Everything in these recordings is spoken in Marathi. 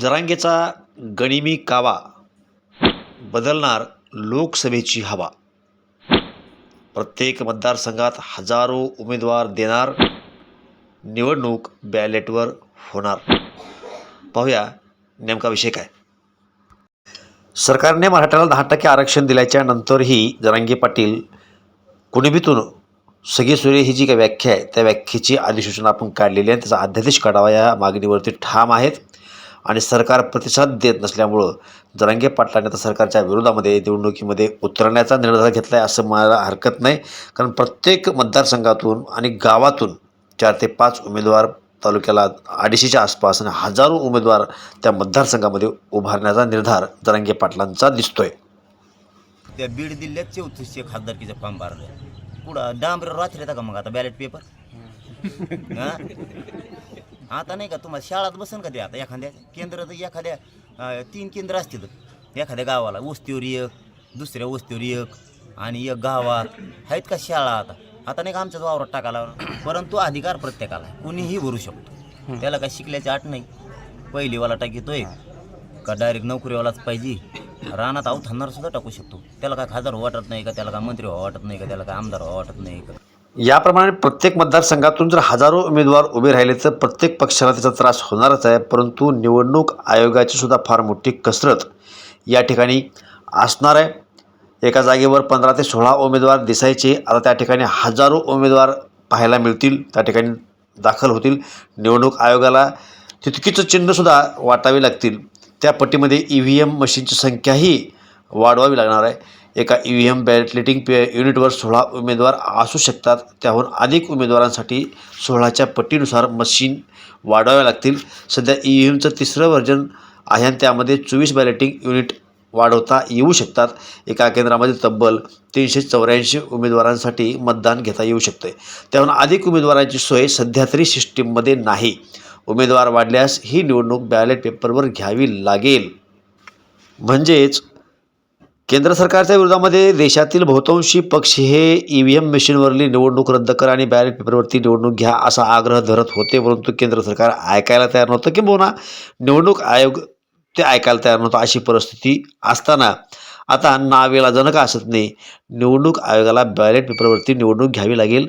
जरांगेचा गनिमी कावा बदलणार लोकसभेची हवा. प्रत्येक मतदारसंघात हजारो उमेदवार देणार निवडणूक बॅलेटवर होणार. पाहूया नेमका विषय काय? सरकारने मराठ्याला दहा टक्के आरक्षण दिल्याच्या नंतरही जरांगे पाटील कुणबीतून सगळी सूर्य ही जी काही व्याख्या आहे त्या व्याख्येची अधिसूचना आपण काढलेली आहे त्याचा अध्यादेश काढावा या मागणीवरती ठाम आहेत. आणि सरकार प्रतिसाद देत नसल्यामुळं जरांगे पाटलांनी आता सरकारच्या विरोधामध्ये निवडणुकीमध्ये उतरण्याचा निर्धार घेतला आहे असं मला हरकत नाही. कारण प्रत्येक मतदारसंघातून आणि गावातून चार ते पाच उमेदवार तालुक्याला अडीचशेच्या आसपास आणि हजारो उमेदवार त्या मतदारसंघामध्ये उभारण्याचा निर्धार जरांगे पाटलांचा दिसतोय. त्या बीड जिल्ह्यात चौतीसशे खासदारकीचा फॉर्म भरले पुढं डांबर रात्री येता का मग आता बॅलेट पेपर हा? आता नाही का तुम्हाला शाळात बसन का ते आता एखाद्या केंद्र तर एखाद्या तीन केंद्र असतील. एखाद्या गावाला वस्तीवर एक दुसऱ्या वस्तीवर एक आणि एक गावात. आहेत का शाळा आता? आता नाही का आमच्याच वावरात टाकायला परंतु अधिकार प्रत्येकाला. कुणीही भरू शकतो. त्याला काय शिकल्याची आठ नाही. पहिलीवाला टाकीतोय. का डायरेक्ट नोकरीवालाच पाहिजे. रानात हाणणार सुद्धा टाकू शकतो. त्याला काय खासदार वाटत नाही का? त्याला काय मंत्री व्हावं वाटत नाही का? त्याला काय आमदार व्हावं वाटत नाही का? याप्रमाणे प्रत्येक मतदारसंघातून जर हजारो उमेदवार उभे राहिले तर प्रत्येक पक्षाला त्याचा त्रास होणारच आहे. परंतु निवडणूक आयोगाची सुद्धा फार मोठी कसरत या ठिकाणी असणार आहे. एका जागेवर पंधरा ते सोळा उमेदवार दिसायचे. आता त्या ठिकाणी हजारो उमेदवार पाहायला मिळतील त्या ठिकाणी दाखल होतील. निवडणूक आयोगाला तितकीचं चिन्हसुद्धा वाटावी लागतील. त्या पट्टीमध्ये ई व्ही एम मशीनची संख्याही वाढवावी लागणार आहे. एका ई व्ही एम बॅलेटिंग पे युनिटवर सोळा उमेदवार असू शकतात. त्याहून अधिक उमेदवारांसाठी सोळाच्या पट्टीनुसार मशीन वाढवाव्या लागतील. सध्या ई व्ही एमचं तिसरं व्हर्जन आहे आणि त्यामध्ये चोवीस बॅलेटिंग युनिट वाढवता येऊ शकतात. एका केंद्रामध्ये तब्बल तीनशे चौऱ्याऐंशी उमेदवारांसाठी मतदान घेता येऊ शकते त्याहून अधिक उमेदवारांची सोय सध्या तरी सिस्टीममध्ये नाही. उमेदवार वाढल्यास ही निवडणूक बॅलेट पेपरवर घ्यावी लागेल. म्हणजेच केंद्र सरकारच्या विरोधामध्ये देशातील बहुतांशी पक्ष हे ई व्ही एम मशीनवरली निवडणूक रद्द करा आणि बॅलेट पेपरवरती निवडणूक घ्या असा आग्रह धरत होते परंतु केंद्र सरकार ऐकायला तयार नव्हतं किंबहुना निवडणूक आयोग ते ऐकायला तयार नव्हतं अशी परिस्थिती असताना. आता नावेलाजनक असत नाही निवडणूक आयोगाला बॅलेट पेपरवरती निवडणूक घ्यावी लागेल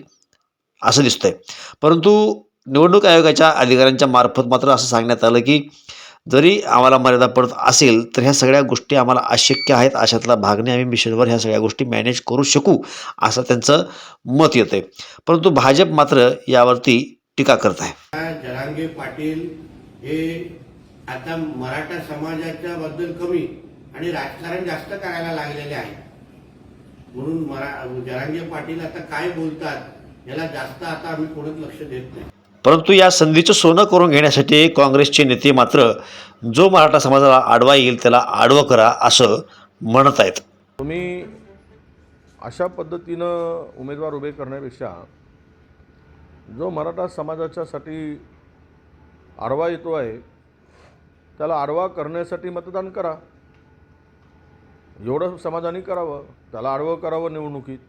असं दिसतंय. परंतु निवडणूक आयोगाच्या अधिकाऱ्यांच्या मार्फत मात्र असं सांगण्यात आलं की जरी आम्हाला मर्यादा पडत असेल तर ह्या सगळ्या गोष्टी आम्हाला अशक्य आहेत. अशातला भागणे आम्ही मिशनवर ह्या सगळ्या गोष्टी मॅनेज करू शकू असं त्यांचं मत येतं परंतु भाजप मात्र यावरती टीका करत आहे. जरांगे पाटील हे आता मराठा समाजाच्या बद्दल कमी आणि राजकारण जास्त करायला लागलेले आहे. म्हणून मरा जरांगे पाटील आता काय बोलतात याला जास्त आता आम्ही कोणत लक्ष देत नाही. परंतु या संधीचं सोनं करून घेण्यासाठी काँग्रेसचे नेते मात्र जो मराठा समाजाला आडवा येईल त्याला आडवं करा असं म्हणत आहेत. तुम्ही अशा पद्धतीनं उमेदवार उभे करण्यापेक्षा जो मराठा समाजाच्यासाठी आडवा येतो आहे त्याला आडवा करण्यासाठी मतदान करा. एवढं समाजाने करावं त्याला आडवं करावं निवडणुकीत.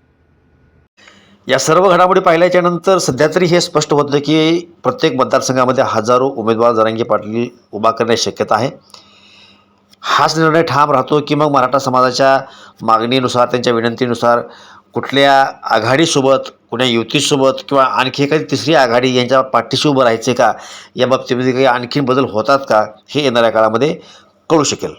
या सर्व घडामोडी पाहिल्याच्यानंतर सध्या तरी हे स्पष्ट होतं की प्रत्येक मतदारसंघामध्ये हजारो उमेदवार जरांगी पाटील उभा करण्याची शक्यता आहे. हाच निर्णय ठाम राहतो की मग मराठा समाजाच्या मागणीनुसार त्यांच्या विनंतीनुसार कुठल्या आघाडीसोबत कुण्या युतीसोबत किंवा आणखी एखादी तिसरी आघाडी यांच्या पाठीशी उभं राहायचे का? या बाबतीमध्ये काही आणखीन बदल होतात का? हे येणाऱ्या काळामध्ये कळू शकेल.